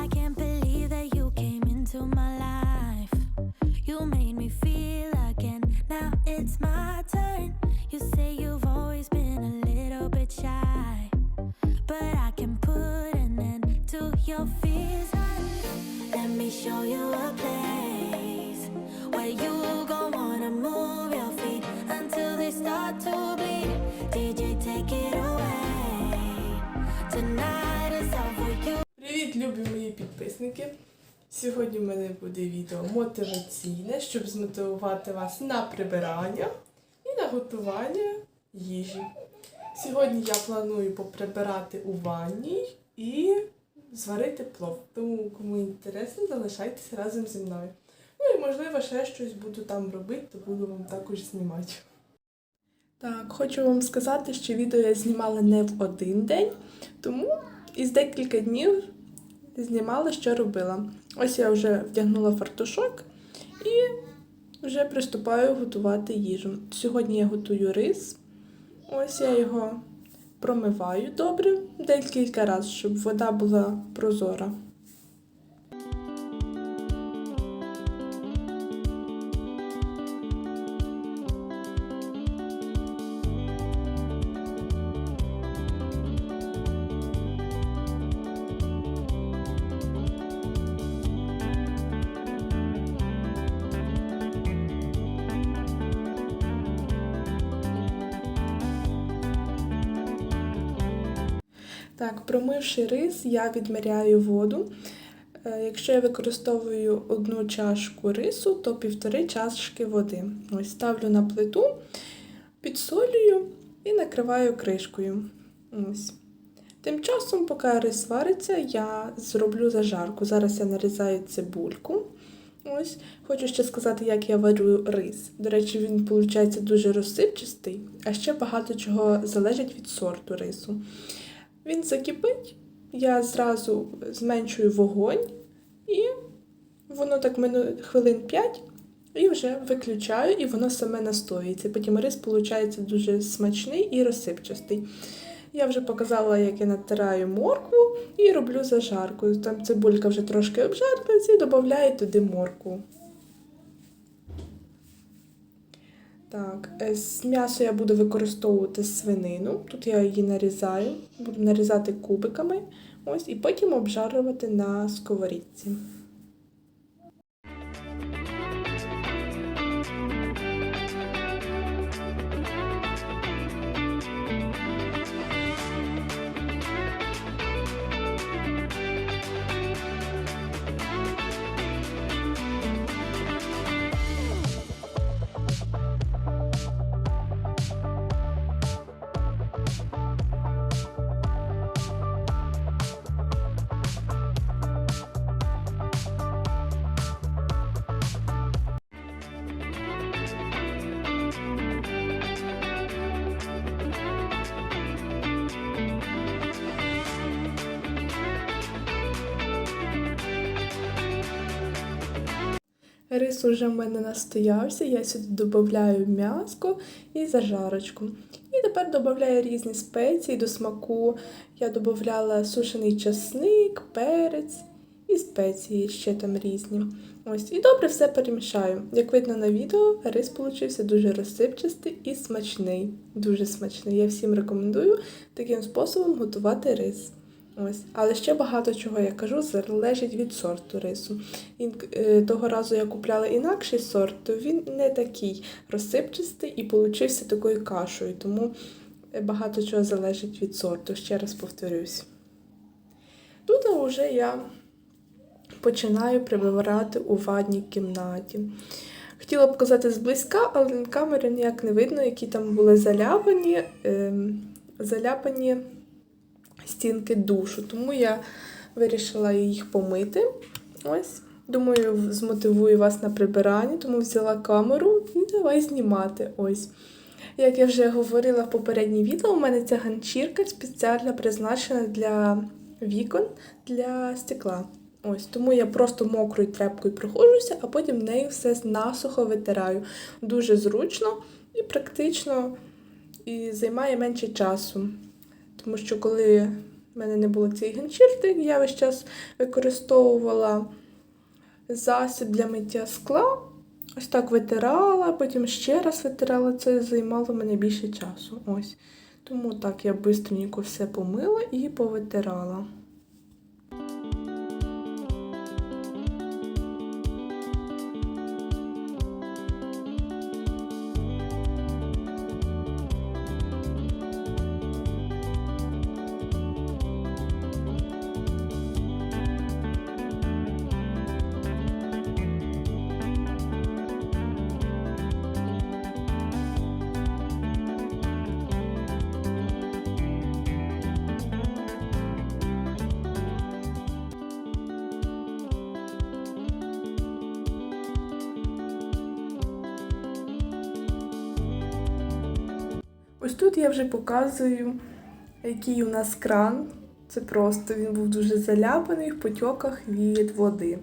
I can't believe that you came into my life. You made me feel again. Now it's my turn. You say you've always been a little bit shy, but I can put an end to your fears. Let me show you a place Любі мої підписники! Сьогодні в мене буде відео мотиваційне, щоб змотивувати вас на прибирання і на готування їжі. Сьогодні я планую поприбирати у ванній і зварити плов. Тому, кому інтересно, залишайтеся разом зі мною. Ну і можливо ще щось буду там робити, то буду вам також знімати. Так, хочу вам сказати, що відео я знімала не в один день, тому із декілька днів знімала, що робила. Ось я вже вдягнула фартушок і вже приступаю готувати їжу. Сьогодні я готую рис. Ось я його промиваю добре декілька разів, щоб вода була прозора. Так, промивши рис, я відміряю воду. Е, Якщо я використовую одну чашку рису, то півтори чашки води. Ось ставлю на плиту, підсолюю і накриваю кришкою. Ось. Тим часом, поки рис вариться, я зроблю зажарку. Зараз я нарізаю цибульку. Ось, хочу ще сказати, як я варю рис. До речі, він виходить дуже розсипчастий, а ще багато чого залежить від сорту рису. Він закипить, я зразу зменшую вогонь, і воно так минує хвилин 5 і вже виключаю, і воно саме настоюється. Потім рис виходить дуже смачний і розсипчастий. Я вже показала, як я натираю моркву і роблю зажарку. Там цибулька вже трошки обжарилась і додаю туди моркву. Так, е, з м'яса я буду використовувати свинину. Тут я її нарізаю, буду нарізати кубиками. Ось, і потім обжарювати на сковорідці. Рис уже в мене настоявся, я сюди додаю м'яско і зажарочку. І тепер додаю різні спеції до смаку. Я додавала сушений часник, перець і спеції ще там різні. Ось, і добре все перемішаю. Як видно на відео, рис получився дуже розсипчастий і смачний. Дуже смачний. Я всім рекомендую таким способом готувати рис. Ось. Але ще багато чого я кажу, залежить від сорту рису. Е, того разу я купляла інакший сорт, то він не такий розсипчастий і получився такою кашею. Тому е, багато чого залежить від сорту, ще раз повторюсь. Тут вже я починаю прибирати у ванній кімнаті. Хотіла показати зблизька, але на камері ніяк не видно, які там були заляпані, ем, заляпані стінки душу. Тому я вирішила їх помити. Ось. Думаю, змотивую вас на прибирання, тому взяла камеру і давай знімати. Ось. Як я вже говорила в попередній відео, у мене ця ганчірка спеціально призначена для вікон для стекла. Ось, тому я просто мокрою тряпкою проходжуся, а потім нею все насухо витираю. Дуже зручно і практично і займає менше часу. Тому що коли в мене не було цієї ганчірки, я весь час використовувала засіб для миття скла. Ось так витирала, потім ще раз витирала. Це займало мене більше часу. Ось. Тому так я швидко все помила і повитирала. Ось тут я вже показую, який у нас кран. Це просто він був дуже заляпаний в потьоках від води.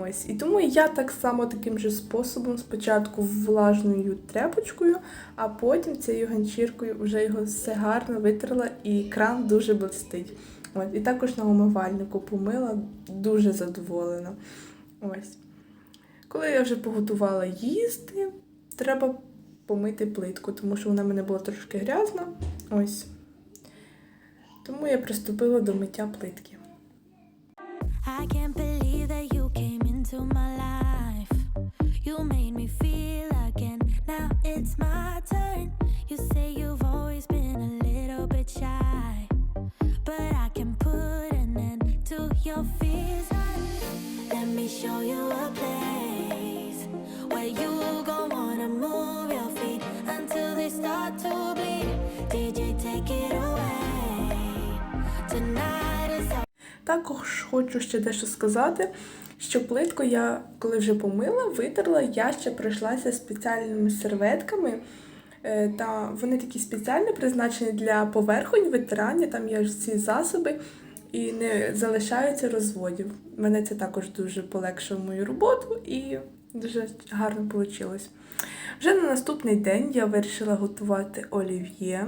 Ось. І тому я так само таким же способом спочатку влажною тряпочкою, а потім цією ганчіркою вже його все гарно витерла і кран дуже блистить. Ось. І також на умивальнику помила, дуже задоволена. Ось. Коли я вже поготувала їсти, треба помити плитку, тому що вона мене була трошки грязна. Ось. Тому я приступила до миття плитки. But I can put an end to your fears. Let me show you a place Також хочу ще дещо сказати, що плитку я, коли вже помила, витерла, я ще пройшлася спеціальними серветками. Е, Та вони такі спеціально призначені для поверхонь витирання, там є ці засоби і не залишаються розводів. Мене це також дуже полегшило мою роботу і дуже гарно вийшло. Вже на наступний день я вирішила готувати олів'є.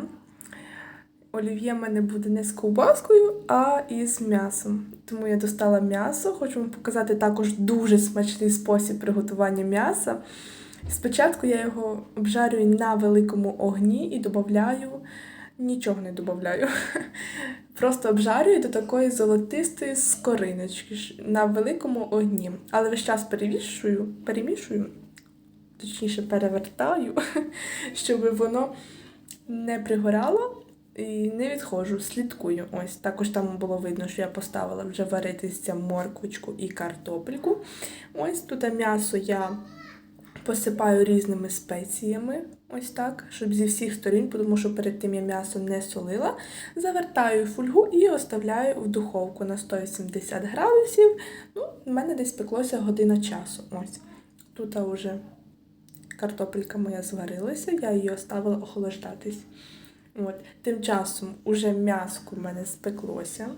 Олів'є в мене буде не з ковбаскою, а із м'ясом. Тому я достала м'ясо. Хочу вам показати також дуже смачний спосіб приготування м'яса. Спочатку я його обжарюю на великому огні і додаю, нічого не додаю. Просто обжарюю до такої золотистої скориночки на великому огні. Але весь час перемішую, перемішую, точніше перевертаю, щоб воно не пригорало і не відходжу, слідкую. Ось також там було видно, що я поставила вже варитися морквочку і картопельку. Ось тут м'ясо я посипаю різними спеціями, ось так, щоб зі всіх сторін, тому що перед тим я м'ясо не солила. Завертаю фольгу і оставляю в духовку на 180 градусів. Ну, в мене десь пеклося година часу. Ось. Тут вже картопелька моя зварилася, я її оставила охолоджатись. От. Тим часом уже м'яско в мене спеклося.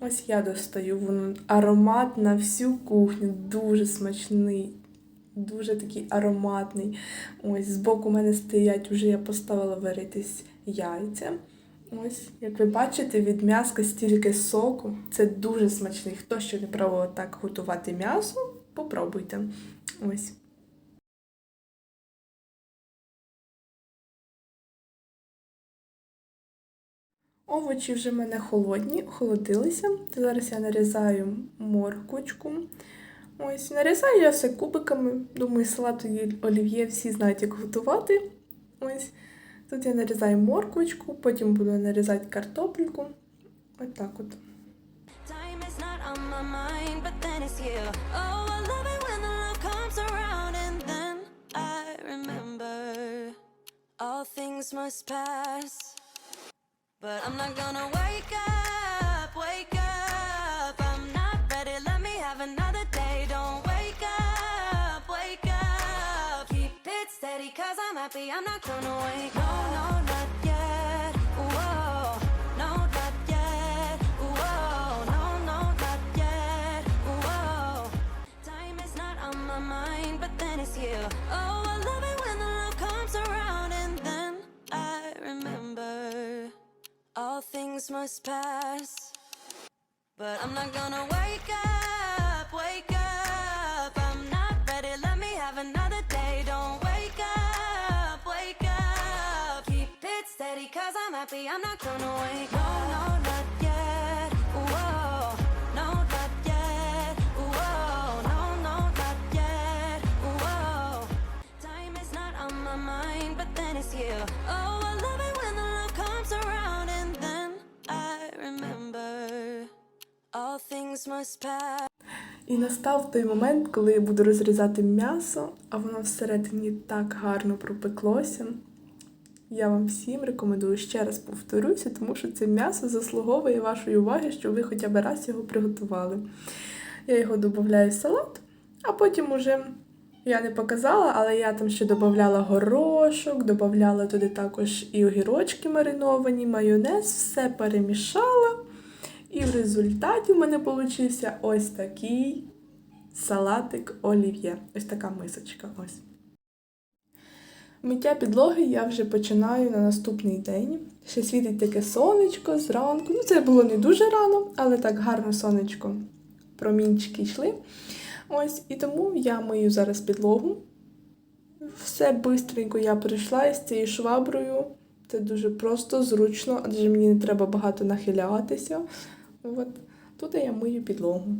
Ось я достаю, воно аромат на всю кухню, дуже смачний, дуже такий ароматний. Ось збоку в мене стоять, вже я поставила варитись яйця. Ось, як ви бачите, від м'яска стільки соку. Це дуже смачний. Хто ще не пробував так готувати м'ясо, попробуйте. Ось. Овочі вже в мене холодні, охолодилися. Зараз я нарізаю морквочку. Ось, нарізаю я все кубиками. Думаю, салат олів'є всі знають, як готувати. Ось. Тут я нарізаю морквочку, потім буду нарізати картопельку. Ось так от. Oh, all things must pass. But I'm not gonna wake up, wake up. I'm not ready, let me have another day. Don't wake up, wake up. Keep it steady, cause I'm happy, I'm not gonna wake up. No, no, things must pass. But I'm not gonna wake up, wake up. I'm not ready, let me have another day. Don't wake up, wake up. Keep it steady, cause I'm happy, I'm not gonna wake up. No, no, not yet. Whoa, no, not yet. Whoa, no, no, not yet. Whoa. Time is not on my mind, but then it's you. Oh, I love it when the love comes around, І настав той момент, коли я буду розрізати м'ясо, а воно всередині так гарно пропеклося. Я вам всім рекомендую ще раз повторюся, тому що це м'ясо заслуговує вашої уваги, щоб ви хоча б раз його приготували. Я його додаю в салат, а потім уже я не показала, але я там ще додавала горошок, додавала туди також і огірочки мариновані, майонез, все перемішала. І в результаті в мене получився ось такий салатик олів'є. Ось така мисочка. Ось. Миття підлоги я вже починаю на наступний день. Ще світить таке сонечко зранку. Ну, це було не дуже рано, але так гарно сонечко. Промінчики йшли. Ось, і тому я мию зараз підлогу. Все бистренько я прийшла із цією шваброю. Це дуже просто, зручно, адже мені не треба багато нахилятися. От тут я мию підлогу.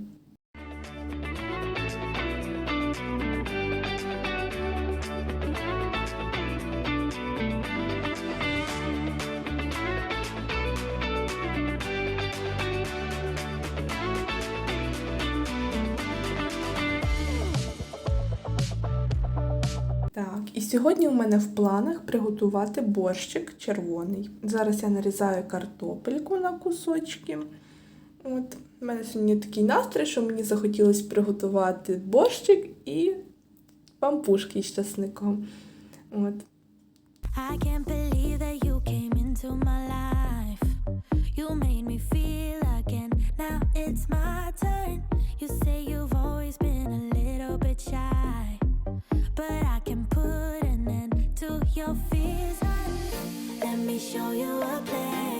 Так, і сьогодні у мене в планах приготувати борщик червоний. Зараз я нарізаю картопельку на кусочки. От, у мене сьогодні такий настрій, що мені захотілося приготувати борщик і пампушки з часником. От. I can't believe that you came into my life. You made me feel again. Now it's my turn. You say you've always been a little bit shy. But I can put an end to your fears. Let me show you a place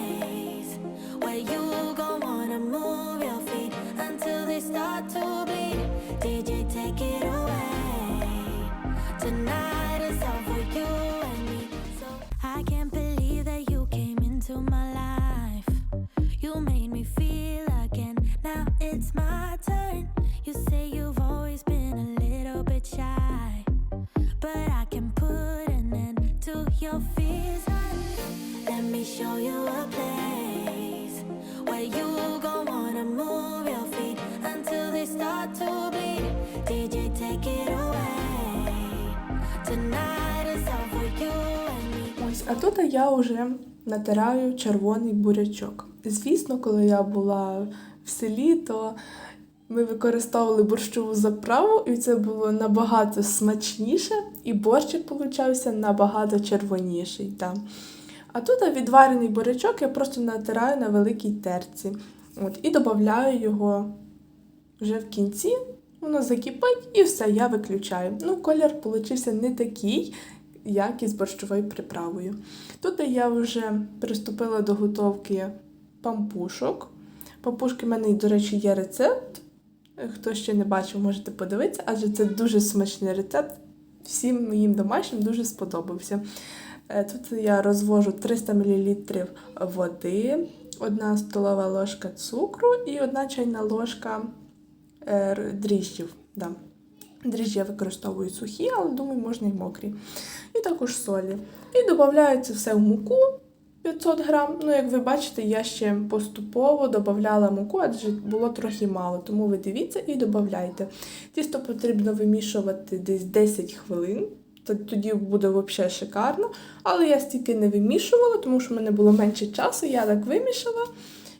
Ось, а тут я вже натираю червоний бурячок. Звісно, коли я була в селі, то ми використовували борщову заправу, і це було набагато смачніше, і борщик получався набагато червоніший. Там. А тут відварений бурячок я просто натираю на великій терці. От, і додаю його вже в кінці. Воно закипить і все, я виключаю. Ну, колір получився не такий, як із борщовою приправою. Тут я вже приступила до готовки пампушок. Пампушки в мене, до речі, є рецепт. Хто ще не бачив, можете подивитися, адже це дуже смачний рецепт. Всім моїм домашнім дуже сподобався. Е, Тут я розвожу 300 мл води, 1 столова ложка цукру і 1 чайна ложка дріжджів. Да. Дріжджі я використовую сухі, але думаю, можна і мокрі. І також солі. І додаю це все в муку 500 грам. Ну, як ви бачите, я ще поступово додавала муку, адже було трохи мало, тому ви дивіться і додавайте. Тісто потрібно вимішувати десь 10 хвилин. Тоді буде взагалі шикарно. Але я стільки не вимішувала, тому що в мене було менше часу. Я так вимішала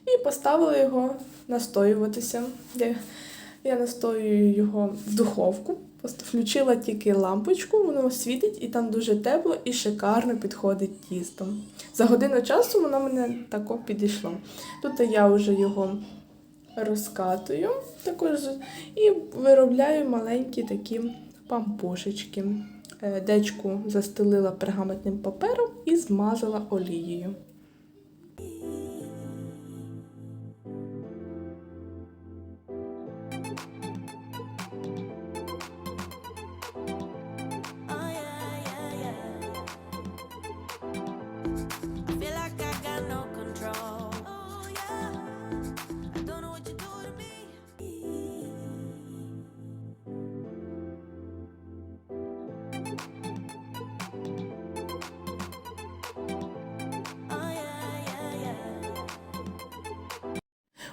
і поставила його настоюватися. Я, настоюю його в духовку. Просто включила тільки лампочку, воно світить і там дуже тепло і шикарно підходить тісто. За годину часу воно мене тако підійшло. Тут я вже його розкатую також і виробляю маленькі такі пампушечки. Е, Дечку застелила пергаментним папером і змазала олією.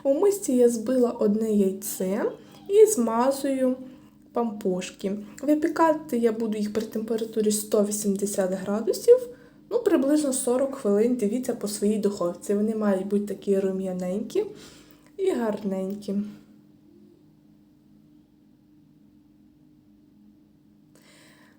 У мисці я збила одне яйце і змазую пампушки. Випікати я буду їх при температурі 180 градусів, ну приблизно 40 хвилин. Дивіться по своїй духовці. Вони мають бути такі рум'яненькі і гарненькі.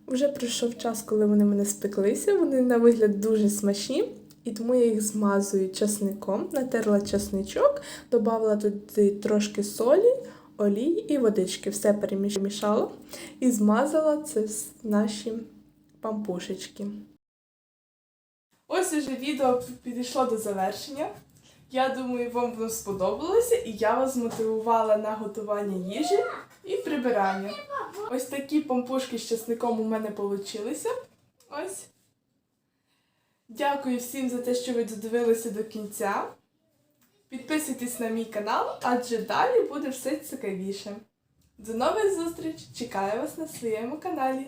Вже пройшов час, коли вони мене спеклися. Вони на вигляд дуже смачні, і тому я їх змазую часником, натерла часничок, додала туди трошки солі, олії і водички. Все перемішала і змазала це наші пампушечки. Ось уже відео підійшло до завершення. Я думаю, вам воно сподобалося, і я вас змотивувала на готування їжі і прибирання. Ось такі пампушки з часником у мене получилися. Ось. Дякую всім за те, що ви додивилися до кінця. Підписуйтесь на мій канал, адже далі буде все цікавіше. До нових зустріч! Чекаю вас на своєму каналі.